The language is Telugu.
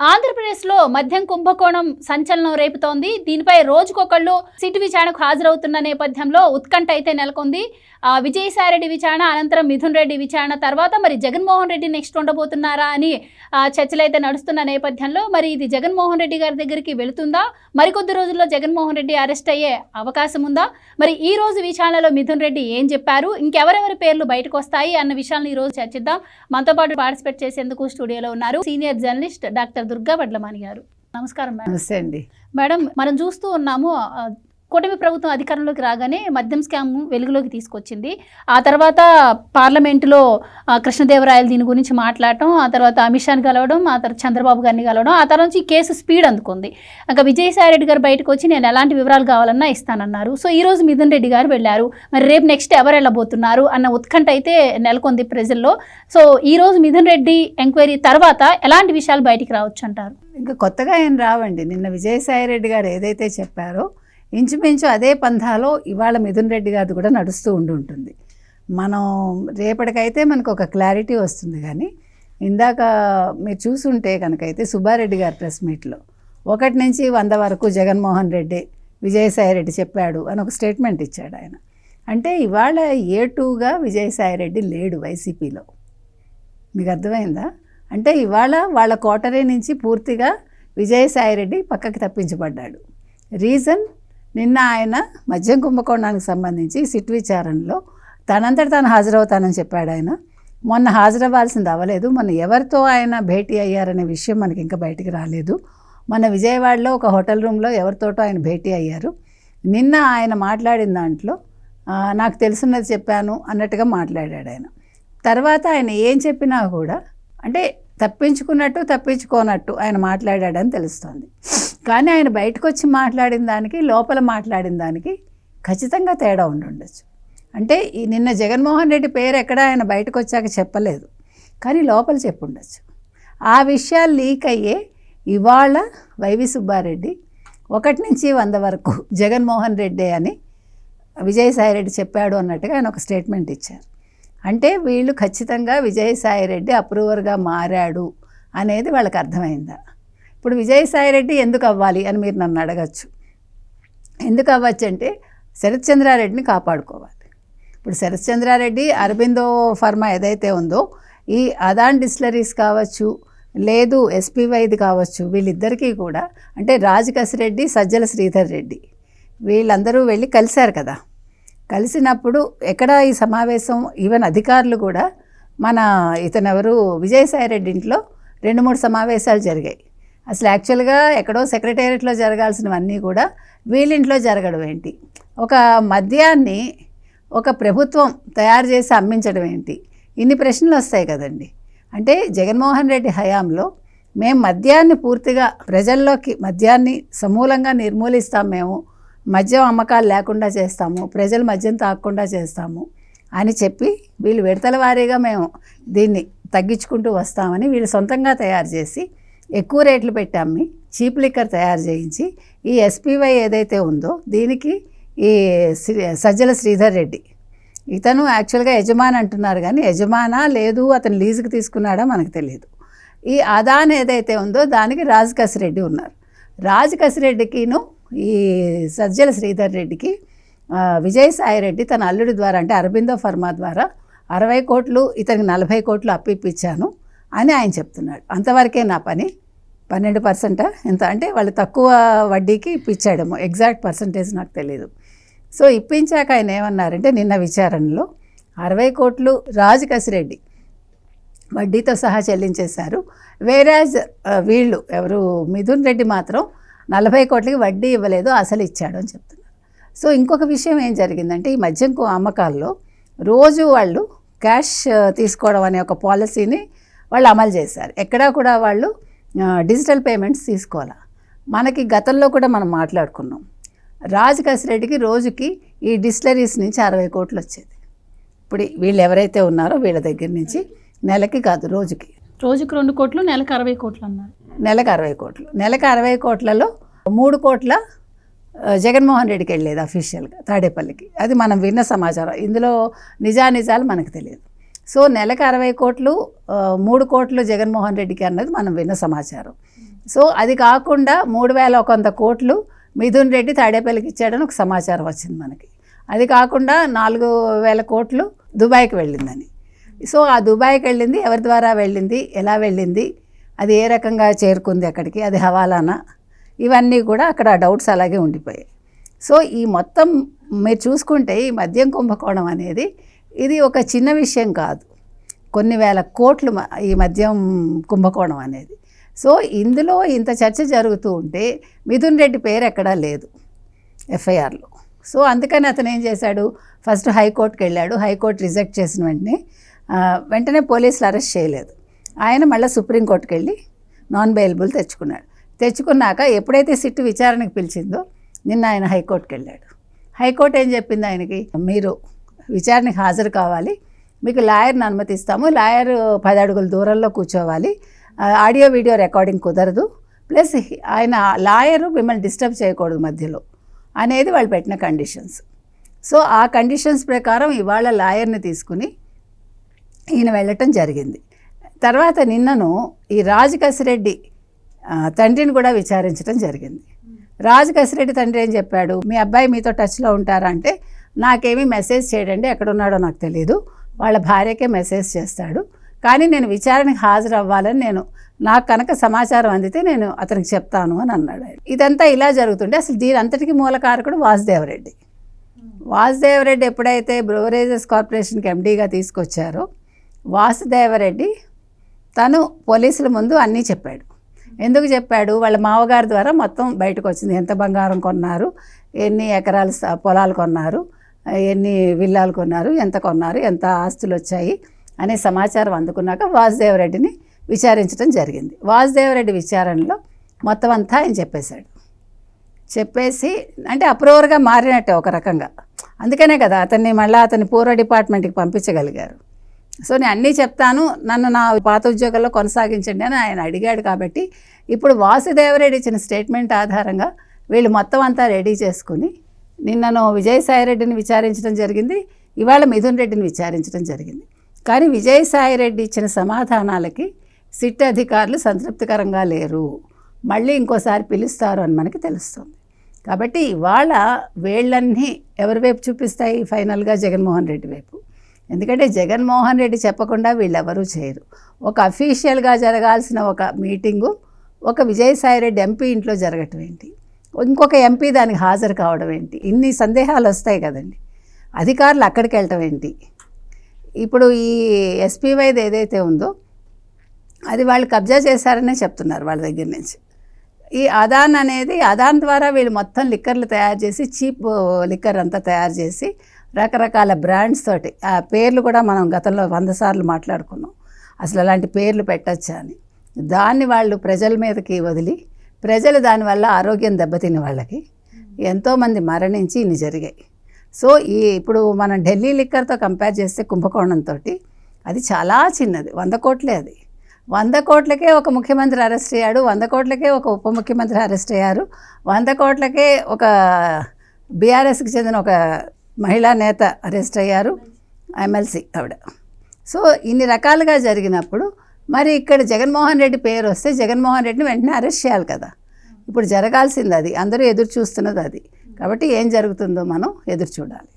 ఆంధ్రప్రదేశ్లో మద్యం కుంభకోణం సంచలనం రేపుతోంది. దీనిపై రోజుకొకళ్ళు సిట్ విచారణకు హాజరవుతున్న నేపథ్యంలో ఉత్కంఠ అయితే నెలకొంది. ఆ, విజయసాయిరెడ్డి విచారణ అనంతరం మిథున్ రెడ్డి విచారణ తర్వాత మరి జగన్మోహన్ రెడ్డి నెక్స్ట్ ఉండబోతున్నారా అని చర్చలైతే నడుస్తున్న నేపథ్యంలో మరి ఇది జగన్మోహన్ రెడ్డి గారి దగ్గరికి వెళుతుందా? మరికొద్ది రోజుల్లో జగన్మోహన్ రెడ్డి అరెస్ట్ అయ్యే అవకాశం ఉందా? మరి ఈ రోజు విచారణలో మిథున్ రెడ్డి ఏం చెప్పారు? ఇంకెవరెవరి పేర్లు బయటకు వస్తాయి? అన్న విషయాలను ఈ రోజు చర్చిద్దాం. మనతో పాటు పార్టిసిపేట్ చేసేందుకు స్టూడియోలో ఉన్నారు senior journalist doctor Durga Vadlamani garu. నమస్కారం మేడం. నమస్తే అండి. మేడం మనం చూస్తూ ఉన్నాము కూటమి ప్రభుత్వం అధికారంలోకి రాగానే మద్యం స్కామ్ వెలుగులోకి తీసుకొచ్చింది. ఆ తర్వాత పార్లమెంటులో కృష్ణదేవరాయలు దీని గురించి మాట్లాడటం ఆ తర్వాత అమిత్ షాని కలవడం ఆ తర్వాత చంద్రబాబు గారిని కలవడం ఆ తర్వాత నుంచి కేసు స్పీడ్ అందుకుంది. ఇంకా విజయసాయి రెడ్డి గారు బయటకు వచ్చి నేను ఎలాంటి వివరాలు కావాలన్నా ఇస్తానన్నారు. సో ఈ రోజు మిథున్ రెడ్డి గారు వెళ్ళారు. మరి రేపు నెక్స్ట్ ఎవరు వెళ్ళబోతున్నారు అన్న ఉత్కంఠ అయితే నెలకొంది ప్రజల్లో. సో ఈ రోజు మిథున్ రెడ్డి ఎంక్వైరీ తర్వాత ఎలాంటి విషయాలు బయటికి రావచ్చు అంటారు ఇంకా కొత్తగా ఏం రావండి. నిన్న విజయసాయి రెడ్డి గారు ఏదైతే చెప్పారో ఇంచుమించు అదే పంథాలో ఇవాళ మిథున్ రెడ్డి గారిది కూడా నడుస్తూ ఉండి ఉంటుంది. మనం రేపటికైతే మనకు ఒక క్లారిటీ వస్తుంది కానీ ఇందాక మీరు చూసుంటే కనుకైతే సుబ్బారెడ్డి గారి ప్రెస్ మీట్లో ఒకటి నుంచి వంద వరకు జగన్మోహన్ రెడ్డి విజయసాయి రెడ్డి చెప్పాడు అని ఒక స్టేట్మెంట్ ఇచ్చాడు ఆయన. అంటే ఇవాళ ఏ టూగా విజయసాయి రెడ్డి లేడు వైసీపీలో? మీకు అర్థమైందా? అంటే ఇవాళ వాళ్ళ కోటరీ నుంచి పూర్తిగా విజయసాయిరెడ్డి పక్కకి తప్పించబడ్డాడు. రీజన్? నిన్న ఆయన మద్యం కుంభకోణానికి సంబంధించి సిట్ విచారణలో తనంతట తాను హాజరవుతానని చెప్పాడు ఆయన. మొన్న హాజరవ్వాల్సింది అవ్వలేదు. మొన్న ఎవరితో ఆయన భేటీ అయ్యారనే విషయం మనకి ఇంకా బయటికి రాలేదు. మొన్న విజయవాడలో ఒక హోటల్ రూమ్లో ఎవరితోటో ఆయన భేటీ అయ్యారు. నిన్న ఆయన మాట్లాడిన దాంట్లో నాకు తెలుసున్నది చెప్పాను అన్నట్టుగా మాట్లాడాడు ఆయన. తర్వాత ఆయన ఏం చెప్పినా కూడా అంటే తప్పించుకున్నట్టు తప్పించుకోనట్టు ఆయన మాట్లాడాడని తెలుస్తోంది. కానీ ఆయన బయటకు వచ్చి మాట్లాడిన దానికి లోపల మాట్లాడిన దానికి ఖచ్చితంగా తేడా ఉండి ఉండొచ్చు అంటే ఈ నిన్న జగన్మోహన్ రెడ్డి పేరు ఎక్కడ ఆయన బయటకు వచ్చాక చెప్పలేదు. కానీ లోపల చెప్పుండొచ్చు. ఆ విషయాలు లీక్ అయ్యే ఇవాళ వైవి సుబ్బారెడ్డి ఒకటి నుంచి వంద వరకు జగన్మోహన్ రెడ్డి అని విజయసాయిరెడ్డి చెప్పాడు అన్నట్టుగా ఆయన ఒక స్టేట్మెంట్ ఇచ్చారు. అంటే వీళ్ళు ఖచ్చితంగా విజయసాయిరెడ్డి అప్రూవర్గా మారాడు అనేది వాళ్ళకి అర్థమైందా? ఇప్పుడు విజయసాయిరెడ్డి ఎందుకు అవ్వాలి అని మీరు నన్ను అడగచ్చు. ఎందుకు అవ్వచ్చు అంటే శరత్చంద్రారెడ్డిని కాపాడుకోవాలి. ఇప్పుడు శరత్చంద్రారెడ్డి అరబిందో ఫర్మా ఏదైతే ఉందో ఈ అదాన్ డిస్లరీస్ కావచ్చు లేదు ఎస్పీవైది కావచ్చు వీళ్ళిద్దరికీ కూడా అంటే రాజ్ రెడ్డి సజ్జల శ్రీధర్ రెడ్డి వీళ్ళందరూ వెళ్ళి కలిశారు కదా. కలిసినప్పుడు ఎక్కడ ఈ సమావేశం ఈవెన్ అధికారులు కూడా మన ఇతనెవరు విజయసాయిరెడ్డి ఇంట్లో రెండు మూడు సమావేశాలు జరిగాయి. అసలు యాక్చువల్గా ఎక్కడో సెక్రటేరియట్లో జరగాల్సినవన్నీ కూడా వీళ్ళింట్లో జరగడం ఏంటి? ఒక మద్యాన్ని ఒక ప్రభుత్వం తయారు చేసి అమ్మించడం ఏంటి? ఇన్ని ప్రశ్నలు వస్తాయి కదండి. అంటే జగన్మోహన్ రెడ్డి హయాంలో మేము మద్యాన్ని పూర్తిగా ప్రజల్లోకి మద్యాన్ని సమూలంగా నిర్మూలిస్తాం మేము మద్యం అమ్మకాలు లేకుండా చేస్తాము ప్రజలు మద్యం తాగకుండా చేస్తాము అని చెప్పి వీళ్ళు విడతల వారీగా మేము దీన్ని తగ్గించుకుంటూ వస్తామని వీళ్ళు సొంతంగా తయారు చేసి ఎక్కువ రేట్లు పెట్టి అమ్మి చీప్ లిక్కర్ తయారు చేయించి ఈ ఎస్పీవై ఏదైతే ఉందో దీనికి ఈ శ్రీ సజ్జల శ్రీధర్ రెడ్డి. ఇతను యాక్చువల్గా యజమాని అంటున్నారు కానీ యజమానా లేదు అతను లీజుకి తీసుకున్నాడా మనకు తెలియదు. ఈ అదాన్ ఏదైతే ఉందో దానికి రాజ్ కసిరెడ్డి ఉన్నారు. రాజ్ కసిరెడ్డికిను ఈ సజ్జల శ్రీధర్ రెడ్డికి విజయసాయి రెడ్డి తన అల్లుడి ద్వారా అంటే అరబిందో ఫర్మా ద్వారా అరవై కోట్లు ఇతనికి నలభై కోట్లు అప్పిప్పించాను అని ఆయన చెప్తున్నాడు. అంతవరకే నా పని. పన్నెండు పర్సెంటా? ఎంత? అంటే వాళ్ళు తక్కువ వడ్డీకి ఇప్పించాడేమో. ఎగ్జాక్ట్ పర్సంటేజ్ నాకు తెలియదు సో ఇప్పించాక ఆయన ఏమన్నారంటే నిన్న విచారణలో అరవై కోట్లు రాజు కసిరెడ్డి వడ్డీతో సహా చెల్లించేశారు. వేరాజ్ వీళ్ళు ఎవరు? మిథున్ రెడ్డి మాత్రం నలభై కోట్లకి వడ్డీ ఇవ్వలేదు అసలు ఇచ్చాడు అని చెప్తున్నారు. సో ఇంకొక విషయం ఏం జరిగిందంటే ఈ మద్యం అమ్మకాల్లో రోజు వాళ్ళు క్యాష్ తీసుకోవడం అనే ఒక పాలసీని వాళ్ళు అమలు చేశారు. ఎక్కడా కూడా వాళ్ళు డిజిటల్ పేమెంట్స్ తీసుకోవాలా? మనకి గతంలో కూడా మనం మాట్లాడుకున్నాం. రాజ్ కసిరెడ్డికి రోజుకి ఈ డిస్టిలరీస్ నుంచి అరవై కోట్లు వచ్చేది. ఇప్పుడు వీళ్ళు ఎవరైతే ఉన్నారో వీళ్ళ దగ్గర నుంచి నెలకి కాదు రోజుకి. రోజుకు రెండు కోట్లు నెలకు అరవై కోట్లు అన్నారు. నెలకు అరవై కోట్లు. నెలకు అరవై కోట్లలో మూడు కోట్ల జగన్మోహన్ రెడ్డికి వెళ్ళేది అఫీషియల్గా తాడేపల్లికి. అది మనం విన్న సమాచారం. ఇందులో నిజానిజాలు మనకు తెలియదు. సో నెలకు అరవై కోట్లు మూడు కోట్లు జగన్మోహన్ రెడ్డికి అన్నది మనం విన్న సమాచారం. సో అది కాకుండా మూడు వేల ఒక వంద కోట్లు మిథున్ రెడ్డి తాడేపల్లికి ఇచ్చాడని ఒక సమాచారం వచ్చింది మనకి. అది కాకుండా నాలుగు వేల కోట్లు దుబాయ్కి వెళ్ళిందని. సో ఆ దుబాయ్కి వెళ్ళింది ఎవరి ద్వారా వెళ్ళింది ఎలా వెళ్ళింది అది ఏ రకంగా చేరుకుంది అక్కడికి అది హవాలానా? ఇవన్నీ కూడా అక్కడ డౌట్స్ అలాగే ఉండిపోయాయి. సో ఈ మొత్తం మీరు చూసుకుంటే ఈ మద్యం కుంభకోణం అనేది ఇది ఒక చిన్న విషయం కాదు. కొన్ని వేల కోట్లు మ- ఈ మద్యం కుంభకోణం అనేది. సో ఇందులో ఇంత చర్చ జరుగుతూ ఉంటే మిథున్ రెడ్డి పేరు ఎక్కడా లేదు ఎఫ్ఐఆర్లో. సో అందుకని అతను ఏం చేశాడు? ఫస్ట్ హైకోర్టుకి వెళ్ళాడు. హైకోర్టు రిజెక్ట్ చేసిన వెంటనే వెంటనే పోలీసులు అరెస్ట్ చేయలేదు. ఆయన మళ్ళీ సుప్రీంకోర్టుకి వెళ్ళి నాన్ బెయిలబుల్ తెచ్చుకున్నాడు. తెచ్చుకున్నాక ఎప్పుడైతే సిట్టు విచారణకు పిలిచిందో నిన్న ఆయన హైకోర్టుకి వెళ్ళాడు. హైకోర్టు ఏం చెప్పింది ఆయనకి? మీరు విచారణకు హాజరు కావాలి. మీకు లాయర్ని అనుమతిస్తాము. లాయర్ పది అడుగుల దూరంలో కూర్చోవాలి. ఆడియో వీడియో రికార్డింగ్ కుదరదు. ప్లస్ ఆయన లాయరు మిమ్మల్ని డిస్టర్బ్ చేయకూడదు మధ్యలో అనేది వాళ్ళు పెట్టిన కండిషన్స్. సో ఆ కండిషన్స్ ప్రకారం ఇవాళ లాయర్ని తీసుకుని ఈయన వెళ్ళటం జరిగింది. తర్వాత నిన్నను ఈ రాజు కసిరెడ్డి తండ్రిని కూడా విచారించడం జరిగింది. రాజు కసిరెడ్డి తండ్రి ఏం చెప్పాడు? మీ అబ్బాయి మీతో టచ్లో ఉంటారా? అంటే నాకేమీ మెసేజ్ చేయడండి ఎక్కడున్నాడో నాకు తెలియదు వాళ్ళ భార్యకే మెసేజ్ చేస్తాడు. కానీ నేను విచారణకు హాజరు అవ్వాలని నేను నాకు కనుక సమాచారం అందితే నేను అతనికి చెప్తాను అని అన్నాడు ఆయన. ఇదంతా ఇలా జరుగుతుంటే అసలు దీని అంతటికి మూల కారకుడు వాసుదేవరెడ్డి. వాసుదేవరెడ్డి ఎప్పుడైతే బ్రోవరేజెస్ కార్పొరేషన్కి ఎండీగా తీసుకొచ్చారో వాసుదేవరెడ్డి తను పోలీసుల ముందు అన్నీ చెప్పాడు. ఎందుకు చెప్పాడు? వాళ్ళ మామగారి ద్వారా మొత్తం బయటకు వచ్చింది. ఎంత బంగారం కొన్నారు? ఎన్ని ఎకరాలు పొలాలు కొన్నారు? ఎన్ని విల్లాలు కొన్నారు ఎంత కొన్నారు ఎంత ఆస్తులు వచ్చాయి అనే సమాచారం అందుకున్నాక వాసుదేవరెడ్డిని విచారించడం జరిగింది. వాసుదేవరెడ్డి విచారణలో మొత్తం అంతా ఆయన చెప్పేశాడు. చెప్పేసి అంటే అప్రూవర్గా మారినట్టే ఒక రకంగా. అందుకనే కదా అతన్ని మళ్ళీ అతన్ని పూర్వ డిపార్ట్మెంట్కి పంపించగలిగారు. సో నేను అన్నీ చెప్తాను నన్ను నా పాత ఉద్యోగంలో కొనసాగించండి అని ఆయన అడిగాడు కాబట్టి ఇప్పుడు వాసుదేవరెడ్డి ఇచ్చిన స్టేట్మెంట్ ఆధారంగా వీళ్ళు మొత్తం అంతా రెడీ చేసుకుని నిన్నను విజయసాయిరెడ్డిని విచారించడం జరిగింది ఇవాళ మిథున్ రెడ్డిని విచారించడం జరిగింది. కానీ విజయసాయిరెడ్డి ఇచ్చిన సమాధానాలకి సిట్ అధికారులు సంతృప్తికరంగా లేరు. మళ్ళీ ఇంకోసారి పిలుస్తారు అని మనకి తెలుస్తుంది. కాబట్టి ఇవాళ వేళ్ళన్నీ ఎవరి వైపు చూపిస్తాయి? ఫైనల్గా జగన్మోహన్ రెడ్డి వైపు. ఎందుకంటే జగన్మోహన్ రెడ్డి చెప్పకుండా వీళ్ళెవరూ చేయరు. ఒక అఫీషియల్గా జరగాల్సిన ఒక మీటింగు ఒక విజయసాయిరెడ్డి ఎంపీ ఇంట్లో జరగటం ఏంటి? ఇంకొక ఎంపీ దానికి హాజరు కావడం ఏంటి? ఇన్ని సందేహాలు వస్తాయి కదండి. అధికారులు అక్కడికి వెళ్ళటం ఏంటి? ఇప్పుడు ఈ ఎస్పీవైది ఏదైతే ఉందో అది వాళ్ళు కబ్జా చేశారనే చెప్తున్నారు వాళ్ళ దగ్గర నుంచి. ఈ అదాన్ అనేది అదాన్ ద్వారా వీళ్ళు మొత్తం లిక్కర్లు తయారు చేసి చీప్ లిక్కర్ అంతా తయారు చేసి రకరకాల బ్రాండ్స్ తోటి ఆ పేర్లు కూడా మనం గతంలో వంద సార్లు మాట్లాడుకున్నాం. అసలు అలాంటి పేర్లు పెట్టచ్చా అని. దాన్ని వాళ్ళు ప్రజల మీదకి వదిలి ప్రజలు దానివల్ల ఆరోగ్యం దెబ్బతిని వాళ్ళకి. ఎంతోమంది మరణించి ఇన్ని జరిగాయి. సో ఈ ఇప్పుడు మనం ఢిల్లీ లిక్కర్తో కంపేర్ చేస్తే కుంభకోణంతో అది చాలా చిన్నది. వంద కోట్లే అది. వంద కోట్లకే ఒక ముఖ్యమంత్రి అరెస్ట్ అయ్యాడు. వంద కోట్లకే ఒక ఉప ముఖ్యమంత్రి అరెస్ట్ అయ్యారు. వంద కోట్లకే ఒక బీఆర్ఎస్కి చెందిన ఒక మహిళా నేత అరెస్ట్ అయ్యారు. ఎమ్మెల్సీ ఆవిడ. సో ఇన్ని రకాలుగా జరిగినప్పుడు మరి ఇక్కడ జగన్మోహన్ రెడ్డి పేరు వస్తే జగన్మోహన్ రెడ్డిని వెంటనే అరెస్ట్ చేయాలి కదా. ఇప్పుడు జరగాల్సింది అది. అందరూ ఎదురు చూస్తున్నది అది. కాబట్టి ఏం జరుగుతుందో మనం ఎదురు చూడాలి.